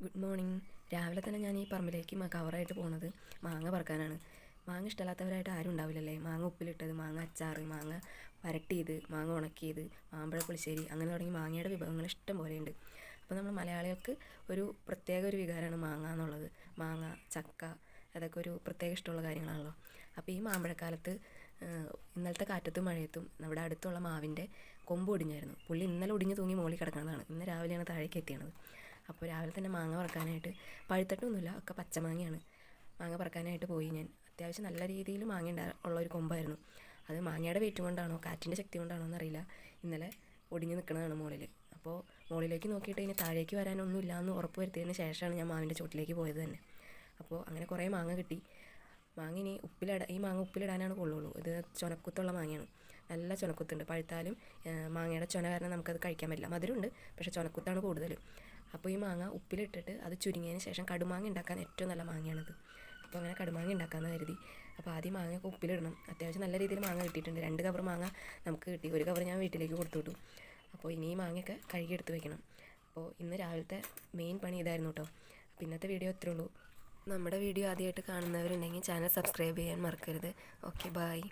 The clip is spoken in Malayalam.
Good morning. രാവിലെ തന്നെ ഞാൻ ഈ പറമ്പിലേക്ക് കവറായിട്ട് പോണത് മാങ്ങ പറക്കാനാണ്. മാങ്ങ ഇഷ്ടമല്ലാത്തവരായിട്ട് ആരും ഉണ്ടാവില്ലല്ലേ? മാങ്ങ ഉപ്പിലിട്ടത് മാങ്ങ അച്ചാറ് മാങ്ങ വരട്ടിയത് മാങ്ങ ഉണക്കിയത് മാമ്പഴ പുളിശ്ശേരി അങ്ങനെ തുടങ്ങി മാങ്ങയുടെ വിഭവങ്ങൾ ഇഷ്ടം പോലെയുണ്ട് അപ്പോൾ നമ്മൾ മലയാളികൾക്ക് ഒരു പ്രത്യേക ഒരു വികാരമാണ് മാങ്ങ എന്നുള്ളത്. മാങ്ങ ചക്ക അതൊക്കെ ഒരു പ്രത്യേക ഇഷ്ടമുള്ള കാര്യങ്ങളാണല്ലോ. അപ്പോൾ ഈ മാമ്പഴക്കാലത്ത് ഇന്നലത്തെ കാറ്റത്തും മഴയത്തും നമ്മുടെ അടുത്തുള്ള മാവിന്റെ കൊമ്പ് ഒടിഞ്ഞായിരുന്നു. പുള്ളി ഇന്നലെ ഒടിഞ്ഞ് തൂങ്ങി മുകളിൽ കിടക്കുന്നതാണ്. ഇന്ന് രാവിലെയാണ് താഴേക്ക് എത്തിയത് അപ്പോൾ രാവിലെ തന്നെ മാങ്ങ പറക്കാനായിട്ട് പഴുത്തിട്ടൊന്നുമില്ല ഒക്കെ പച്ചമാങ്ങയാണ്. മാങ്ങ പറക്കാനായിട്ട് പോയി ഞാൻ. അത്യാവശ്യം നല്ല രീതിയിൽ മാങ്ങ ഉണ്ടാ ഉള്ള ഒരു കൊമ്പായിരുന്നു. അത് മാങ്ങയുടെ വെയിറ്റ് കൊണ്ടാണോ കാറ്റിന്റെ ശക്തി കൊണ്ടാണോ എന്നറിയില്ല. ഇന്നലെ ഒടിഞ്ഞു നിൽക്കുന്നതാണ് മുകളിൽ അപ്പോൾ മുകളിലേക്ക് നോക്കിയിട്ട് ഇനി താഴേക്ക് വരാനൊന്നും എന്ന് ഉറപ്പ് വരുത്തിയതിന് ശേഷമാണ് ഞാൻ മാവിന്റെ ചോട്ടിലേക്ക് പോയത് തന്നെ. അപ്പോൾ അങ്ങനെ കുറേ മാങ്ങ കിട്ടി. മാങ്ങ ഇനി ഉപ്പിലിട ഈ മാങ്ങ ഉപ്പിലിടാനാണ് കൊള്ളുള്ളൂ. ഇത് ചുനക്കുത്തുള്ള മാങ്ങയാണ്. നല്ല ചുനക്കുത്തുണ്ട്. പഴുത്താലും മാങ്ങയുടെ ചുന കാരണം നമുക്കത് കഴിക്കാൻ പറ്റില്ല. മധുരമുണ്ട് പക്ഷേ ചുനക്കുത്താണ് കൂടുതൽ അപ്പോൾ ഈ മാങ്ങ ഉപ്പിലിട്ടിട്ട് അത് ചുരുങ്ങിയതിന് ശേഷം കടുമാങ്ങ ഉണ്ടാക്കാൻ ഏറ്റവും നല്ല മാങ്ങയാണിത്. അപ്പോൾ അങ്ങനെ കടുമാങ്ങ ഉണ്ടാക്കാമെന്ന് കരുതി. അപ്പോൾ ആദ്യം മാങ്ങയൊക്കെ ഉപ്പിലിടണം. അത്യാവശ്യം നല്ല രീതിയിൽ മാങ്ങ കിട്ടിയിട്ടുണ്ട്. രണ്ട് കവർ മാങ്ങ നമുക്ക് കിട്ടി. ഒരു കവർ ഞാൻ വീട്ടിലേക്ക് കൊടുത്തു വിട്ടു അപ്പോൾ ഇനി ഈ മാങ്ങയൊക്കെ കഴുകി എടുത്ത് വെക്കണം. അപ്പോൾ ഇന്ന് രാവിലത്തെ മെയിൻ പണി ഇതായിരുന്നു കേട്ടോ അപ്പോൾ ഇന്നത്തെ വീഡിയോ ഇത്രേ ഉള്ളൂ. നമ്മുടെ വീഡിയോ ആദ്യമായിട്ട് കാണുന്നവരുണ്ടെങ്കിൽ ചാനൽ സബ്സ്ക്രൈബ് ചെയ്യാൻ മറക്കരുത്. Okay bye